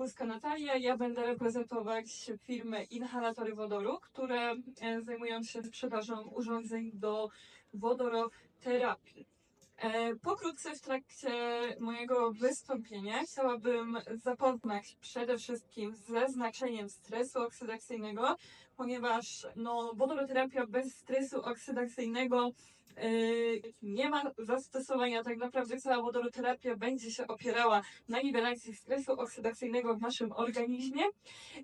Mikulska Natalia. Ja będę reprezentować firmę Inhalatory Wodoru, które e, zajmują się sprzedażą urządzeń do wodoroterapii. E, Pokrótce w trakcie mojego wystąpienia chciałabym zapoznać przede wszystkim ze znaczeniem stresu oksydacyjnego, ponieważ no, wodoroterapia bez stresu oksydacyjnego e, nie ma zastosowania. Tak naprawdę cała wodoroterapia będzie się opierała na niwelacji stresu oksydacyjnego w naszym organizmie.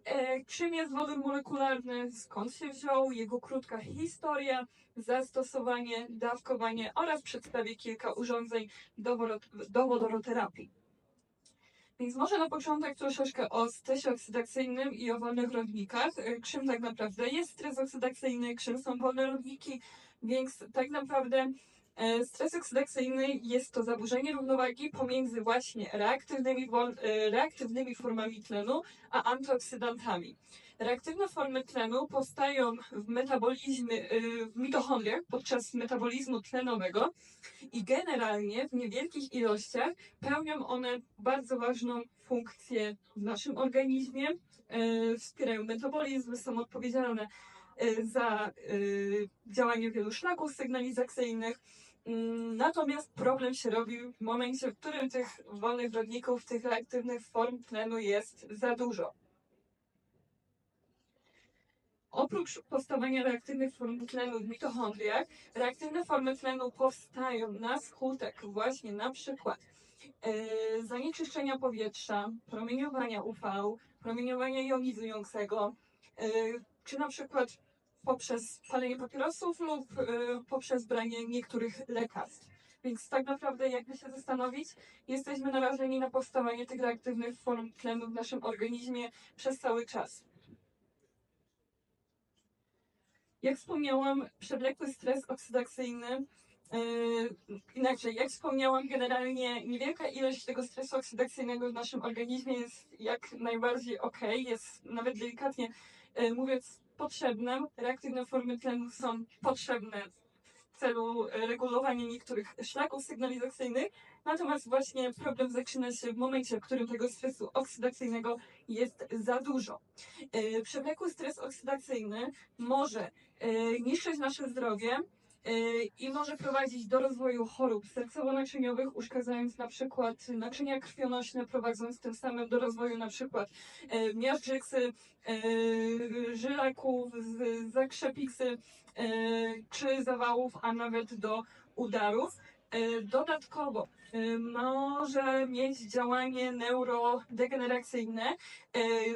E, czym jest wodór molekularny, skąd się wziął, jego krótka historia, zastosowanie, dawkowanie oraz przedstawię kilka urządzeń do, do wodoroterapii. Więc może na początek troszeczkę o stresie oksydacyjnym i o wolnych rodnikach. E, Czym tak naprawdę jest stres oksydacyjny, czym są wolne rodniki, więc tak naprawdę e, stres oksydacyjny jest to zaburzenie równowagi pomiędzy właśnie reaktywnymi, e, reaktywnymi formami tlenu a antyoksydantami. Reaktywne formy tlenu powstają w metabolizmie, y, w mitochondriach podczas metabolizmu tlenowego i generalnie w niewielkich ilościach pełnią one bardzo ważną funkcję w naszym organizmie, y, wspierają metabolizm, są odpowiedzialne y, za działanie wielu szlaków sygnalizacyjnych. Mm, Natomiast problem się robi w momencie, w którym tych wolnych rodników, tych reaktywnych form tlenu jest za dużo. Oprócz powstawania reaktywnych form tlenu w mitochondriach, reaktywne formy tlenu powstają na skutek właśnie na przykład e, zanieczyszczenia powietrza, promieniowania UV, promieniowania jonizującego, e, czy na przykład poprzez palenie papierosów lub e, poprzez branie niektórych lekarstw. Więc tak naprawdę, jakby się zastanowić, jesteśmy narażeni na powstawanie tych reaktywnych form tlenu w naszym organizmie przez cały czas. Jak wspomniałam, przewlekły stres oksydacyjny, yy, inaczej, jak wspomniałam, generalnie niewielka ilość tego stresu oksydacyjnego w naszym organizmie jest jak najbardziej ok, jest nawet delikatnie yy, mówiąc potrzebne. Reaktywne formy tlenu są potrzebne w celu yy, regulowania niektórych szlaków sygnalizacyjnych, natomiast właśnie problem zaczyna się w momencie, w którym tego stresu oksydacyjnego jest za dużo. Yy, Przewlekły stres oksydacyjny może e, niszczyć nasze zdrowie e, i może prowadzić do rozwoju chorób sercowo-naczyniowych, uszkadzając na przykład naczynia krwionośne, prowadząc tym samym do rozwoju na przykład e, miażdżycy, e, żylaków, z- zakrzepicy e, czy zawałów, a nawet do udarów. Dodatkowo może mieć działanie neurodegeneracyjne,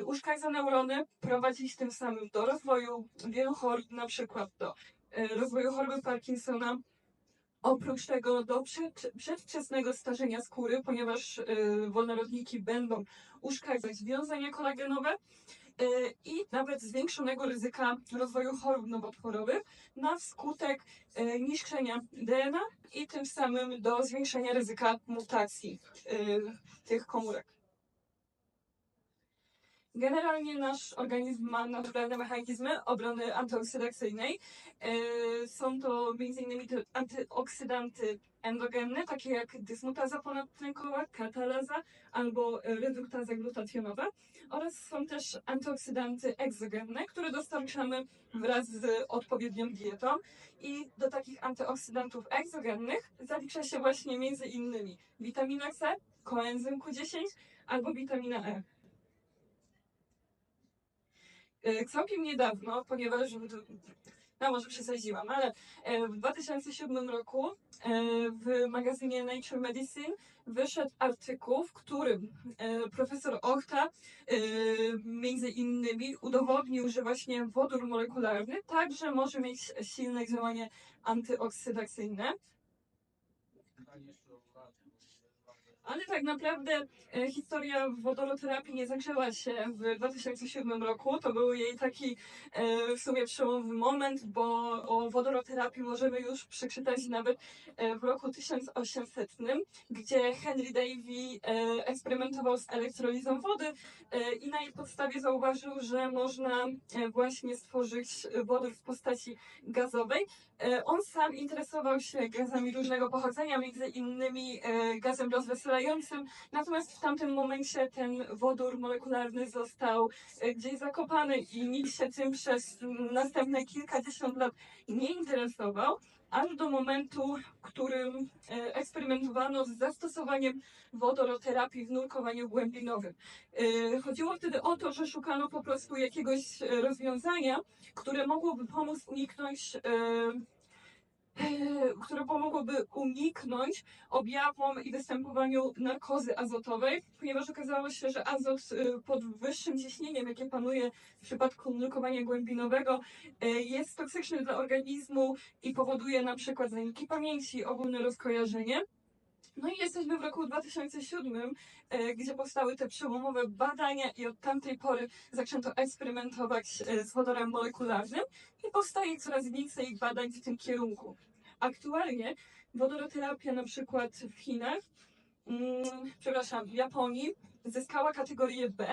uszkadza neurony, prowadzić tym samym do rozwoju wielu chorób, na przykład do rozwoju choroby Parkinsona. Oprócz tego do przed, przedwczesnego starzenia skóry, ponieważ e, wolnorodniki będą uszkadzać związania kolagenowe e, i nawet zwiększonego ryzyka rozwoju chorób nowotworowych na skutek e, niszczenia DNA i tym samym do zwiększenia ryzyka mutacji e, tych komórek. Generalnie nasz organizm ma naturalne mechanizmy obrony antyoksydacyjnej. E, Są to m.in. antyoksydanty endogenne, takie jak dysmutaza ponadtlenkowa, katalaza albo reduktaza glutationowa oraz są też antyoksydanty egzogenne, które dostarczamy wraz z odpowiednią dietą. I do takich antyoksydantów egzogennych zalicza się właśnie między innymi witamina C, koenzym Q10 albo witamina E. E, Całkiem niedawno, ponieważ no może przesadziłam, ale e, w 2007 roku e, w magazynie Nature Medicine wyszedł artykuł, w którym profesor Ochta między innymi udowodnił, że właśnie wodór molekularny także może mieć silne działanie antyoksydacyjne. Ale tak naprawdę e, historia wodoroterapii nie zaczęła się w 2007 roku. To był jej taki e, w sumie przełomowy moment, bo o wodoroterapii możemy już przeczytać nawet e, w roku 1800, gdzie Henry Davy eksperymentował z elektrolizą wody i na jej podstawie zauważył, że można właśnie stworzyć wodór w postaci gazowej. On sam interesował się gazami różnego pochodzenia, między innymi gazem rozweselającym, natomiast w tamtym momencie ten wodór molekularny został e, gdzieś zakopany i nikt się tym przez następne kilkadziesiąt lat nie interesował, aż do momentu, w którym e, eksperymentowano z zastosowaniem wodoroterapii w nurkowaniu głębinowym. E, Chodziło wtedy o to, że szukano po prostu jakiegoś rozwiązania, które mogłoby pomóc uniknąć które pomogłoby uniknąć objawom i występowaniu narkozy azotowej, ponieważ okazało się, że azot e, pod wyższym ciśnieniem, jakie panuje w przypadku nurkowania głębinowego, e, jest toksyczny dla organizmu i powoduje na przykład zaniki pamięci, ogólne rozkojarzenie. No i jesteśmy w roku 2007, e, gdzie powstały te przełomowe badania i od tamtej pory zaczęto eksperymentować e, z wodorem molekularnym i powstaje coraz więcej badań w tym kierunku. Aktualnie wodoroterapia na przykład w Chinach, mm, przepraszam, w Japonii zyskała kategorię B,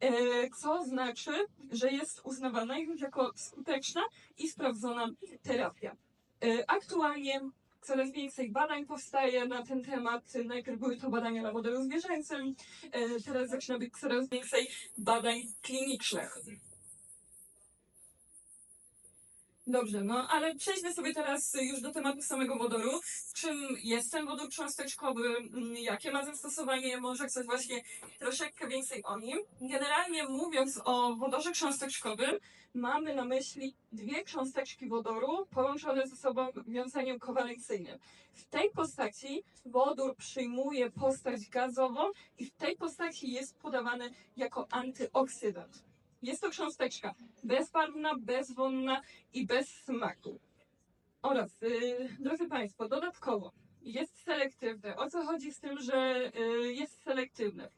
e, co znaczy, że jest uznawana jako skuteczna i sprawdzona terapia. E, Aktualnie coraz więcej badań powstaje na ten temat. Najpierw były to badania na modelu zwierzęcym, e, teraz zaczyna być coraz więcej badań klinicznych. Dobrze, no ale przejdźmy sobie teraz już do tematu samego wodoru. Czym jest ten wodór cząsteczkowy, mm, jakie ma zastosowanie, może chcesz właśnie troszeczkę więcej o nim. Generalnie mówiąc o wodorze cząsteczkowym, mamy na myśli dwie cząsteczki wodoru połączone ze sobą wiązaniem kowalencyjnym. W tej postaci wodór przyjmuje postać gazową i w tej postaci jest podawany jako antyoksydant. Jest to cząsteczka bezbarwna, bezwonna i bez smaku. Oraz, yy, drodzy Państwo, dodatkowo jest selektywny. O co chodzi z tym, że yy, jest selektywny?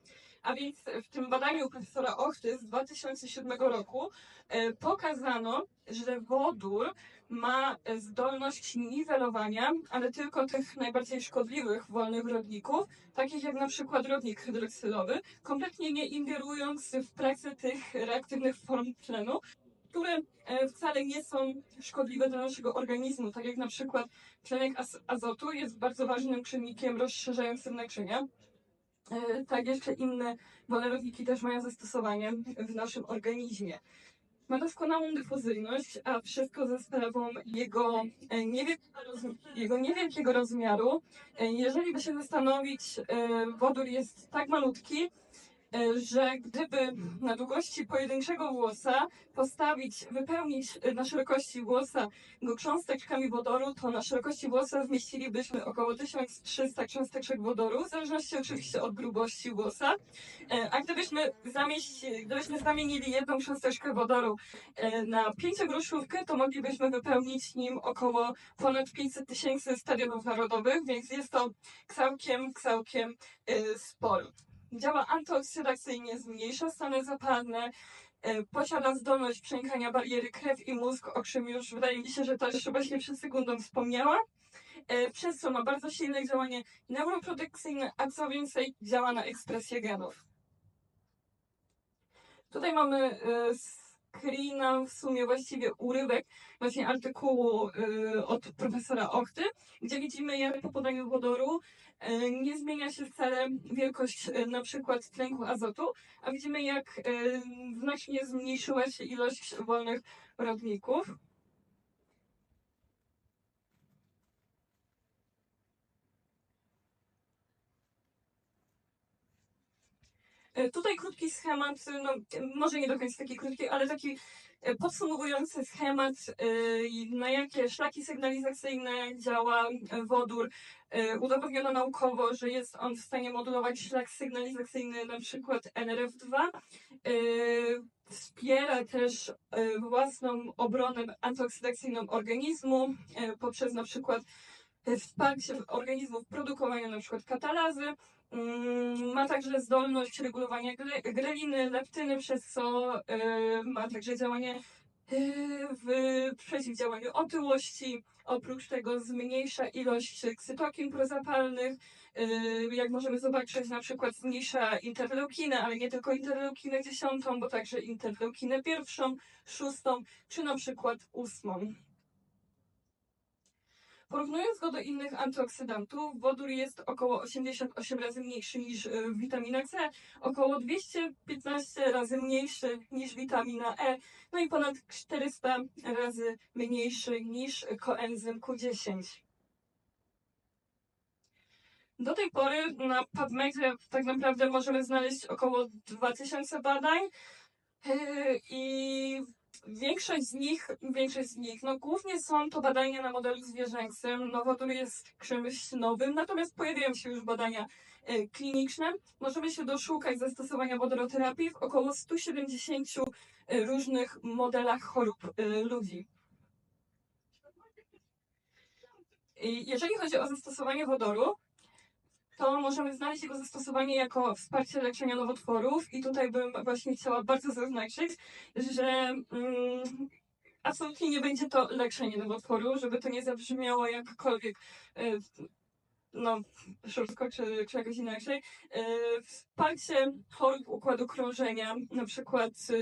A więc w tym badaniu profesora Ochty z 2007 roku yy, pokazano, że wodór ma e, zdolność niwelowania, ale tylko tych najbardziej szkodliwych wolnych rodników, takich jak na przykład rodnik hydroksylowy, kompletnie nie ingerując w pracę tych reaktywnych form tlenu, które e, wcale nie są szkodliwe dla naszego organizmu, tak jak na przykład tlenek az- azotu jest bardzo ważnym czynnikiem rozszerzającym naczynia. E, Tak, jeszcze inne wolne rodniki też mają zastosowanie w naszym organizmie. Ma doskonałą dyfuzyjność, a wszystko ze sprawą jego, e, jego niewielkiego rozmiaru. E, Jeżeli by się zastanowić, e, wodór jest tak malutki, że gdyby na długości pojedynczego włosa postawić, wypełnić e, na szerokości włosa go cząsteczkami wodoru, to na szerokości włosa zmieścilibyśmy około 1300 cząsteczek wodoru, w zależności oczywiście od grubości włosa. E, A gdybyśmy, gdybyśmy zamienili jedną cząsteczkę wodoru e, na pięciogroszówkę, to moglibyśmy wypełnić nim około ponad 500 tysięcy stadionów narodowych, więc jest to całkiem, całkiem e, sporo. Działa antyoksydacyjnie, zmniejsza stany zapalne, e, posiada zdolność przenikania bariery krew i mózg, o czym już wydaje mi się, że też właśnie przed sekundą wspomniała, e, przez co ma bardzo silne działanie neuroprotekcyjne, a co więcej działa na ekspresję genów. Tutaj mamy e, screena, w sumie właściwie urywek właśnie artykułu od profesora Ochty, gdzie widzimy jak po podaniu wodoru nie zmienia się wcale wielkość e, na przykład tlenku azotu, a widzimy jak e, znacznie zmniejszyła się ilość wolnych rodników. E, Tutaj krótki schemat, no może nie do końca taki krótki, ale taki e, podsumowujący schemat, e, na jakie szlaki sygnalizacyjne działa e, wodór. E, Udowodniono naukowo, że jest on w stanie modulować szlak sygnalizacyjny na przykład NRF2. E, Wspiera też e, własną obronę antyoksydacyjną organizmu e, poprzez na przykład e, wsparcie organizmu w produkowaniu na przykład katalazy. Mm, Ma także zdolność regulowania gre- greliny, leptyny, przez co e, ma także działanie e, w przeciwdziałaniu otyłości. Oprócz tego zmniejsza ilość cytokin prozapalnych. e, Jak możemy zobaczyć, na przykład zmniejsza interleukinę, ale nie tylko interleukinę dziesiątą, bo także interleukinę pierwszą, szóstą, czy na przykład ósmą. Porównując go do innych antyoksydantów, wodór jest około 88 razy mniejszy niż y, witamina C, około 215 razy mniejszy niż witamina E, no i ponad 400 razy mniejszy niż koenzym Q10. Do tej pory na PubMedzie tak naprawdę możemy znaleźć około 2000 badań i większość z nich, większość z nich, no głównie są to badania na modelu zwierzęcym. Nowodór jest czymś nowym, natomiast pojawiają się już badania yy, kliniczne. Możemy się doszukać zastosowania wodoroterapii w około 170 yy, różnych modelach chorób yy, ludzi. Jeżeli chodzi o zastosowanie wodoru, to możemy znaleźć jego zastosowanie jako wsparcie leczenia nowotworów i tutaj bym właśnie chciała bardzo zaznaczyć, że mm, absolutnie nie będzie to leczenie nowotworu, żeby to nie zabrzmiało jakkolwiek e, no, szorstko czy, czy jakoś inaczej. E, Wsparcie chorób układu krążenia, na przykład e,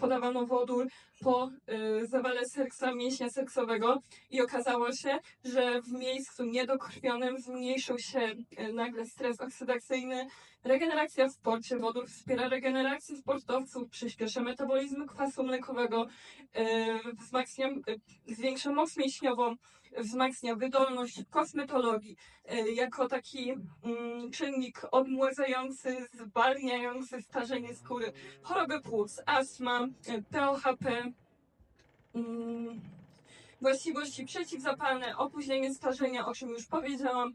podawano wodór po e, zawale serca mięśnia sercowego i okazało się, że w miejscu niedokrwionym zmniejszył się e, nagle stres oksydacyjny, regeneracja w sporcie. Wodór wspiera regenerację sportowców, przyspiesza metabolizm kwasu mlekowego, e, wzmacnia, e, zwiększa moc mięśniową, wzmacnia wydolność kosmetologii e, jako taki mm, czynnik odmładzający, zwalniający starzenie skóry, choroby płuc, astma, e, POHP, właściwości przeciwzapalne, opóźnienie starzenia, o czym już powiedziałam,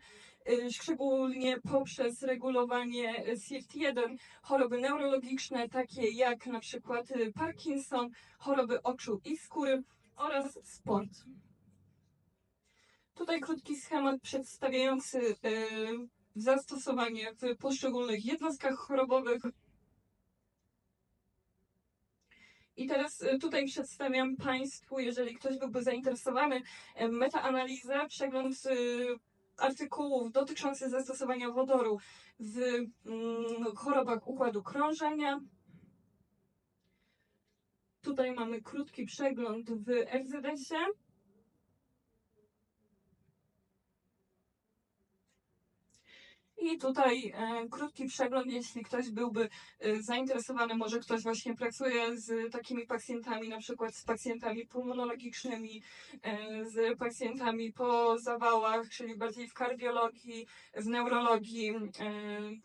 y, szczególnie poprzez regulowanie y, SIRT1, choroby neurologiczne, takie jak na przykład y, Parkinson, choroby oczu i skóry oraz sport. Tutaj krótki schemat przedstawiający y, zastosowanie w poszczególnych jednostkach chorobowych. I teraz y, tutaj przedstawiam Państwu, jeżeli ktoś byłby zainteresowany, y, metaanalizę, przegląd y, artykułów dotyczących zastosowania wodoru w mm, chorobach układu krążenia. Tutaj mamy krótki przegląd w RZS-ie. I tutaj e, krótki przegląd, jeśli ktoś byłby e, zainteresowany, może ktoś właśnie pracuje z takimi pacjentami, na przykład z pacjentami pulmonologicznymi, e, z pacjentami po zawałach, czyli bardziej w kardiologii, w neurologii, e,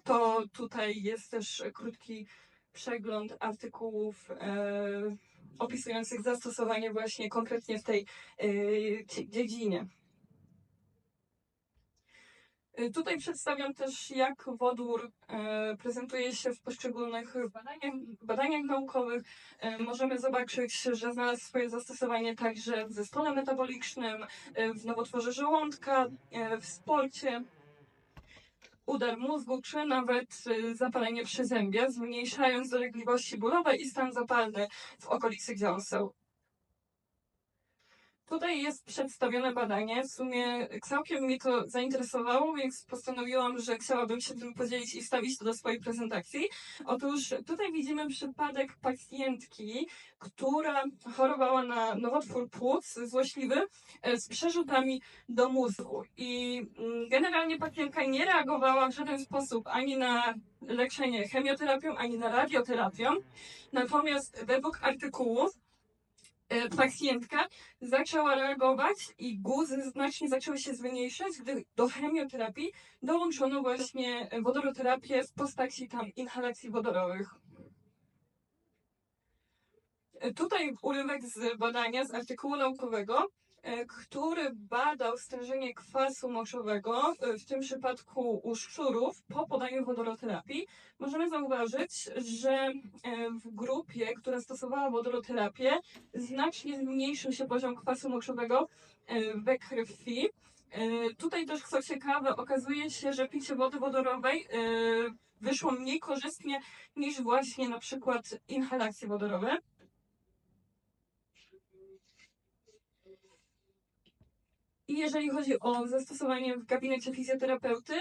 to tutaj jest też krótki przegląd artykułów e, opisujących zastosowanie właśnie konkretnie w tej e, dzie- dziedzinie. Y, Tutaj przedstawiam też, jak wodór e, prezentuje się w poszczególnych badaniach, badaniach naukowych. E, możemy zobaczyć, że znalazł swoje zastosowanie także w zespole metabolicznym, w nowotworze żołądka, w sporcie, udar mózgu, czy nawet zapalenie przyzębia, zmniejszając dolegliwości bólowe i stan zapalny w okolicy dziąseł. Tutaj jest przedstawione badanie. W sumie całkiem mnie to zainteresowało, więc postanowiłam, że chciałabym się tym podzielić i wstawić to do swojej prezentacji. Otóż tutaj widzimy przypadek pacjentki, która chorowała na nowotwór płuc złośliwy e, z przerzutami do mózgu. I mm, generalnie pacjentka nie reagowała w żaden sposób ani na leczenie chemioterapią, ani na radioterapią. Natomiast według artykułów pacjentka zaczęła reagować i guzy znacznie zaczęły się zmniejszać, gdy do chemioterapii dołączono właśnie wodoroterapię w postaci tam inhalacji wodorowych. E, Tutaj urywek z badania, z artykułu naukowego, e, który badał stężenie kwasu moczowego, e, w tym przypadku u szczurów, po podaniu wodoroterapii. Możemy zauważyć, że e, w grupie, która stosowała wodoroterapię, znacznie zmniejszył się poziom kwasu moczowego e, we krwi. E, Tutaj też, co ciekawe, okazuje się, że picie wody wodorowej e, wyszło mniej korzystnie niż właśnie na przykład inhalacje wodorowe. I jeżeli chodzi o zastosowanie w gabinecie fizjoterapeuty,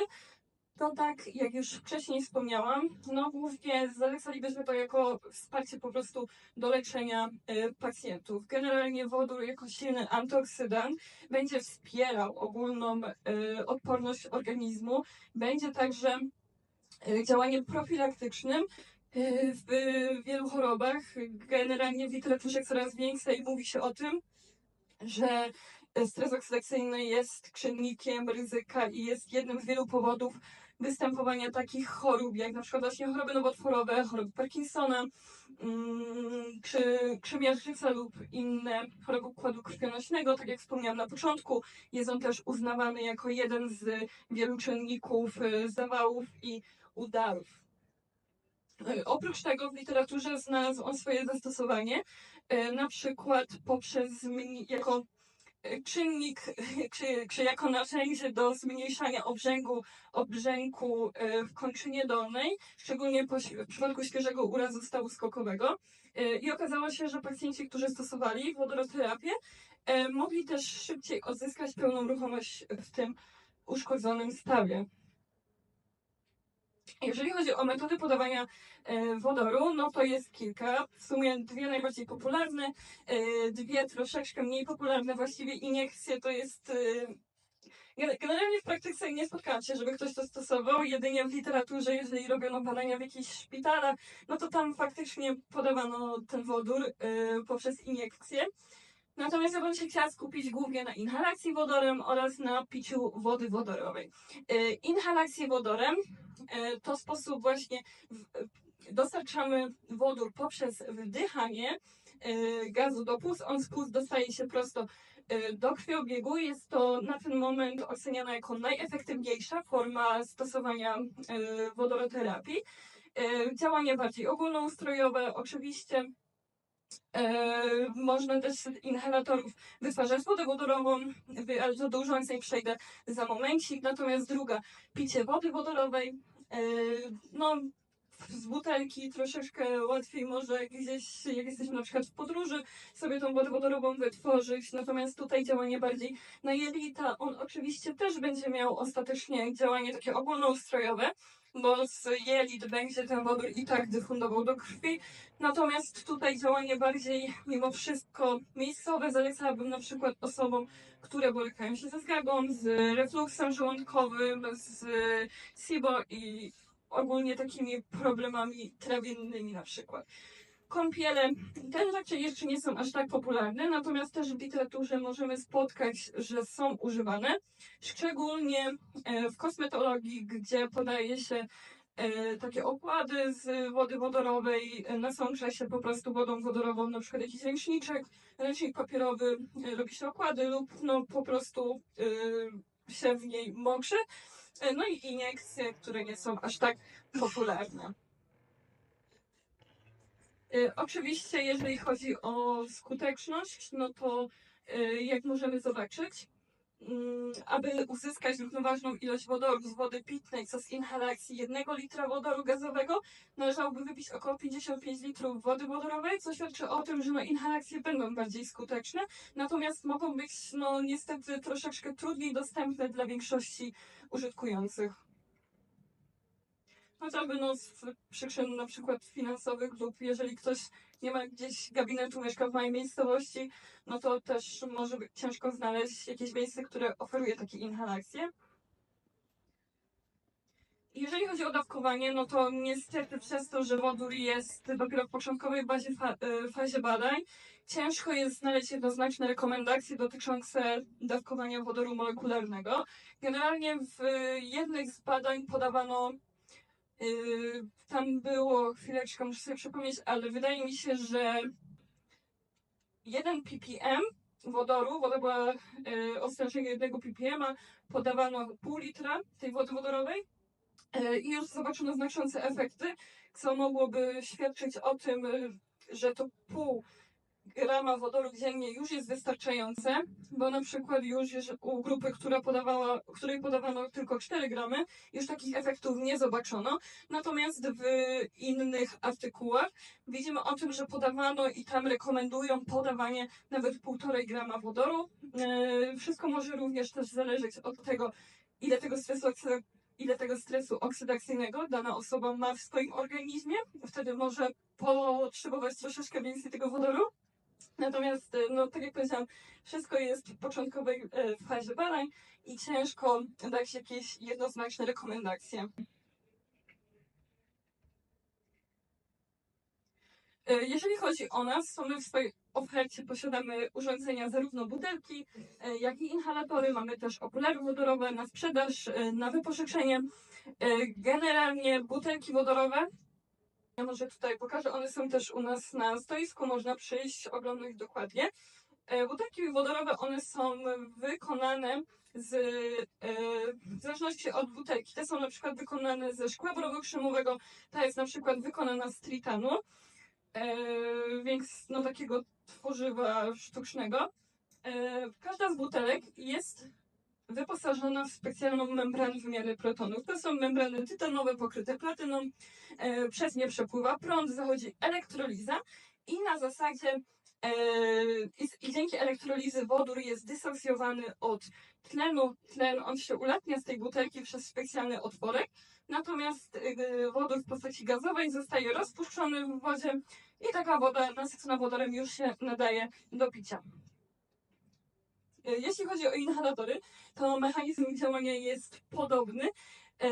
To tak, jak już wcześniej wspomniałam, no głównie zalecalibyśmy to jako wsparcie po prostu do leczenia e, pacjentów. Generalnie wodór jako silny antyoksydant będzie wspierał ogólną e, odporność organizmu, będzie także e, działaniem profilaktycznym w wielu chorobach. Generalnie w literaturze coraz więcej mówi się o tym, że stres oksydacyjny jest czynnikiem ryzyka i jest jednym z wielu powodów występowania takich chorób, jak na przykład właśnie choroby nowotworowe, choroby Parkinsona, mm, czy krzemiarzyca lub inne choroby układu krwionośnego. Tak jak wspomniałam na początku, jest on też uznawany jako jeden z wielu czynników y, zawałów i udarów. Y, Oprócz tego w literaturze znalazł on swoje zastosowanie, y, na przykład poprzez jako czynnik, czy, czy jako narzędzie do zmniejszania obrzęku, obrzęku y, w kończynie dolnej, szczególnie po, w przypadku świeżego urazu stawu skokowego. Y, I okazało się, że pacjenci, którzy stosowali wodoroterapię, y, mogli też szybciej odzyskać pełną ruchomość w tym uszkodzonym stawie. Jeżeli chodzi o metody podawania e, wodoru, no to jest kilka. W sumie dwie najbardziej popularne, e, dwie troszeczkę mniej popularne. Właściwie iniekcje to jest. e, gen- Generalnie w praktyce nie spotkałam się, żeby ktoś to stosował. Jedynie w literaturze, jeżeli robiono badania w jakichś szpitalach, no to tam faktycznie podawano ten wodór poprzez iniekcję. Natomiast ja bym się chciała skupić głównie na inhalacji wodorem oraz na piciu wody wodorowej. E, Inhalację wodorem e, to sposób właśnie dostarczamy wodór poprzez wdychanie e, gazu do płuc. On z płuc dostaje się prosto do krwiobiegu. Jest to na ten moment oceniana jako najefektywniejsza forma stosowania wodoroterapii. Działanie bardziej ogólnoustrojowe, oczywiście. E, można też z inhalatorów wytwarzać wodę wodorową, ale to do urządzeń przejdę za momencik. Natomiast druga, picie wody wodorowej. E, no, z butelki troszeczkę łatwiej może gdzieś, jak jesteśmy na przykład w podróży, sobie tą wodę wodorową wytworzyć. Natomiast tutaj działanie bardziej na jelita. On oczywiście też będzie miał ostatecznie działanie takie ogólnoustrojowe, bo z jelit będzie ten wodór i tak dyfundował do krwi. Natomiast tutaj działanie bardziej mimo wszystko miejscowe zalecałabym na przykład osobom, które borykają się ze zgagą, z refluksem żołądkowym, z SIBO i ogólnie takimi problemami trawiennymi na przykład. Kąpiele też raczej jeszcze nie są aż tak popularne, natomiast też w literaturze możemy spotkać, że są używane, szczególnie e, w kosmetologii, gdzie podaje się e, takie okłady z wody wodorowej, e, nasącza się po prostu wodą wodorową, na przykład jakiś ręczniczek, ręcznik papierowy, robi się okłady lub no po prostu się w niej mokrzy. No i iniekcje, które nie są aż tak popularne. E, Oczywiście, jeżeli chodzi o skuteczność, no to e, jak możemy zobaczyć, mm, aby uzyskać równoważną ilość wodoru z wody pitnej, co z inhalacji 1 litra wodoru gazowego, należałoby wypić około 55 litrów wody wodorowej, co świadczy o tym, że no, inhalacje będą bardziej skuteczne, natomiast mogą być no, niestety troszeczkę trudniej dostępne dla większości użytkujących. Chociażby no, z przyczyn na przykład finansowych lub jeżeli ktoś nie ma gdzieś gabinetu, mieszka w małej miejscowości, no to też może być ciężko znaleźć jakieś miejsce, które oferuje takie inhalacje. Jeżeli chodzi o dawkowanie, no to niestety przez to, że wodór jest dopiero w początkowej bazie fa- e, fazie badań, ciężko jest znaleźć jednoznaczne rekomendacje dotyczące dawkowania wodoru molekularnego. Generalnie w jednych z badań podawano tam było, chwileczkę, muszę sobie przypomnieć, ale wydaje mi się, że 1 ppm wodoru, woda była yy, o stężeniu 1 ppm, podawano pół litra tej wody wodorowej yy, i już zobaczono znaczące efekty, co mogłoby świadczyć o tym, yy, że to pół grama wodoru dziennie już jest wystarczające, bo na przykład już u grupy, która podawała, której podawano tylko 4 gramy, już takich efektów nie zobaczono. Natomiast w innych artykułach widzimy o tym, że podawano i tam rekomendują podawanie nawet 1,5 grama wodoru. Yy, Wszystko może również też zależeć od tego, ile tego stresu ile tego stresu oksydacyjnego dana osoba ma w swoim organizmie. Wtedy może potrzebować troszeczkę więcej tego wodoru. Natomiast, e, no tak jak powiedziałam, wszystko jest w początkowej e, fazie badań i ciężko dać jakieś jednoznaczne rekomendacje. E, Jeżeli chodzi o nas, to my w swojej ofercie posiadamy urządzenia zarówno butelki, jak i inhalatory. Mamy też okulary wodorowe na sprzedaż, na wypożyczenie. Generalnie butelki wodorowe, ja może tutaj pokażę, one są też u nas na stoisku, można przyjść, oglądać dokładnie. E, Butelki wodorowe, one są wykonane z, e, w zależności od butelki. Te są na przykład wykonane ze szkła borowo-krzemowego, ta jest na przykład wykonana z tritanu, e, więc no takiego tworzywa sztucznego. Każda z butelek jest wyposażona w specjalną membranę wymiany protonów. To są membrany tytanowe pokryte platyną, e, przez nie przepływa prąd, zachodzi elektroliza i na zasadzie e, i dzięki elektrolizy wodór jest dysocjowany od tlenu. Tlen on się ulatnia z tej butelki przez specjalny otworek, natomiast e, wodór w postaci gazowej zostaje rozpuszczony w wodzie i taka woda nasycona wodorem już się nadaje do picia. E, Jeśli chodzi o inhalatory, to mechanizm działania jest podobny e,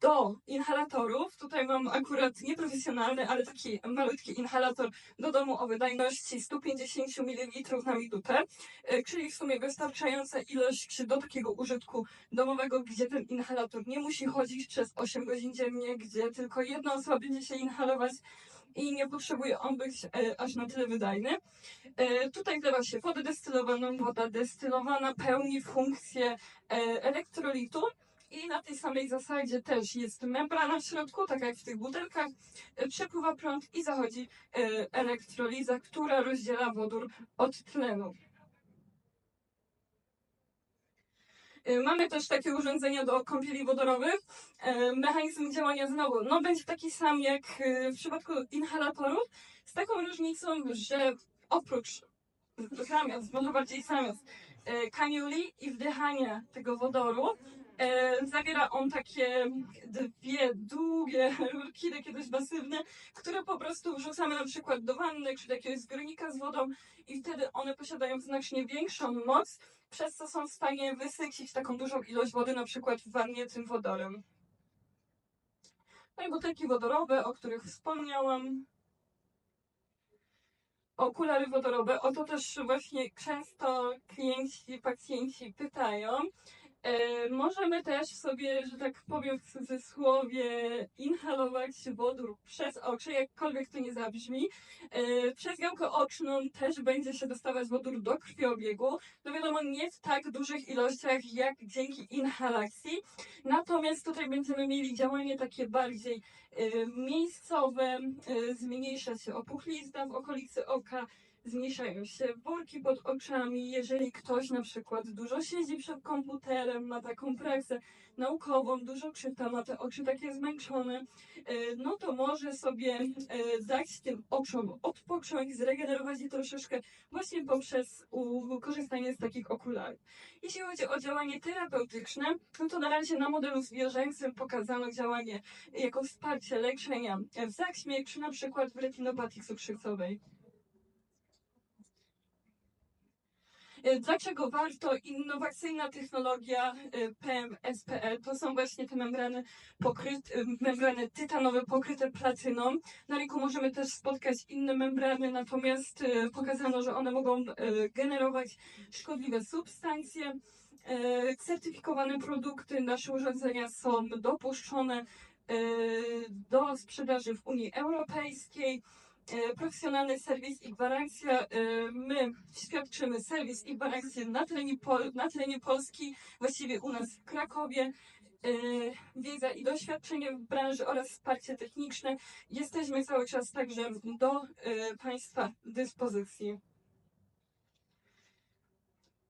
do inhalatorów. Tutaj mam akurat nieprofesjonalny, ale taki malutki inhalator do domu o wydajności 150 ml na minutę, e, czyli w sumie wystarczająca ilość do takiego użytku domowego, gdzie ten inhalator nie musi chodzić przez 8 godzin dziennie, gdzie tylko jedna osoba będzie się inhalować i nie potrzebuje on być e, aż na tyle wydajny. E, tutaj wlewa się wodę destylowaną. Woda destylowana pełni funkcję e, elektrolitu. I na tej samej zasadzie też jest membrana w środku, tak jak w tych butelkach. E, Przepływa prąd i zachodzi e, elektroliza, która rozdziela wodór od tlenu. E, Mamy też takie urządzenia do kąpieli wodorowych. E, Mechanizm działania znowu no, będzie taki sam jak e, w przypadku inhalatorów, z taką różnicą, że oprócz zamiast, może bardziej zamiast kaniuli i wdychania tego wodoru, zawiera on takie dwie długie rurki, takie dość masywne, które po prostu wrzucamy na przykład do wanny czy do jakiegoś zbiornika z wodą i wtedy one posiadają znacznie większą moc, przez co są w stanie wysycić taką dużą ilość wody na przykład w wannie tym wodorem. No i butelki wodorowe, o których wspomniałam. Okulary wodorowe, o to też właśnie często klienci, pacjenci pytają. E, możemy też sobie, że tak powiem w cudzysłowie, inhalować wodór przez oczy, jakkolwiek to nie zabrzmi. E, przez gałkę oczną też będzie się dostawać wodór do krwiobiegu. No wiadomo, nie w tak dużych ilościach jak dzięki inhalacji. Natomiast tutaj będziemy mieli działanie takie bardziej e, miejscowe, e, zmniejsza się opuchlizna w okolicy oka, zmniejszają się worki pod oczami. Jeżeli ktoś na przykład dużo siedzi przed komputerem, ma taką praksę naukową, dużo czyta, ma te oczy takie zmęczone, e, no to może sobie e, dać tym oczom odpocząć, zregenerować je troszeczkę właśnie poprzez korzystanie z takich okularów. Jeśli chodzi o działanie terapeutyczne, no to na razie na modelu zwierzęcym pokazano działanie jako wsparcie leczenia w zaćmie, czy na przykład w retinopatii cukrzycowej. E, Dlaczego warto? Innowacyjna technologia e, PMSPL to są właśnie te membrany, pokryte, e, membrany tytanowe pokryte platyną. Na rynku możemy też spotkać inne membrany, natomiast e, pokazano, że one mogą e, generować szkodliwe substancje. E, Certyfikowane produkty, nasze urządzenia są dopuszczone e, do sprzedaży w Unii Europejskiej e, profesjonalny serwis i gwarancja. E, My świadczymy serwis i gwarancję na terenie, na terenie Polski, właściwie u nas w Krakowie. E, Wiedza i doświadczenie w branży oraz wsparcie techniczne. Jesteśmy cały czas także do Państwa dyspozycji.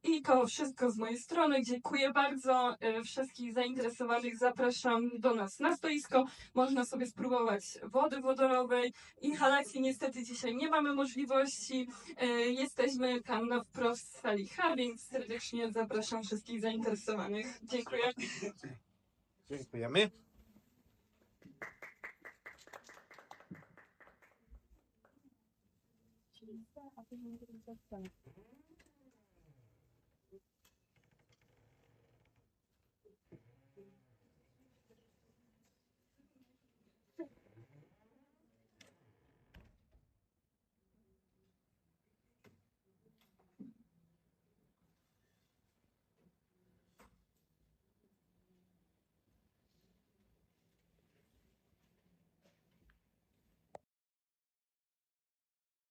I to wszystko z mojej strony. Dziękuję bardzo. E, Wszystkich zainteresowanych zapraszam do nas na stoisko. Można sobie spróbować wody wodorowej. Inhalacji niestety dzisiaj nie mamy możliwości. E, Jesteśmy tam na wprost w sali H, więc serdecznie zapraszam wszystkich zainteresowanych. Dziękuję. Dziękujemy.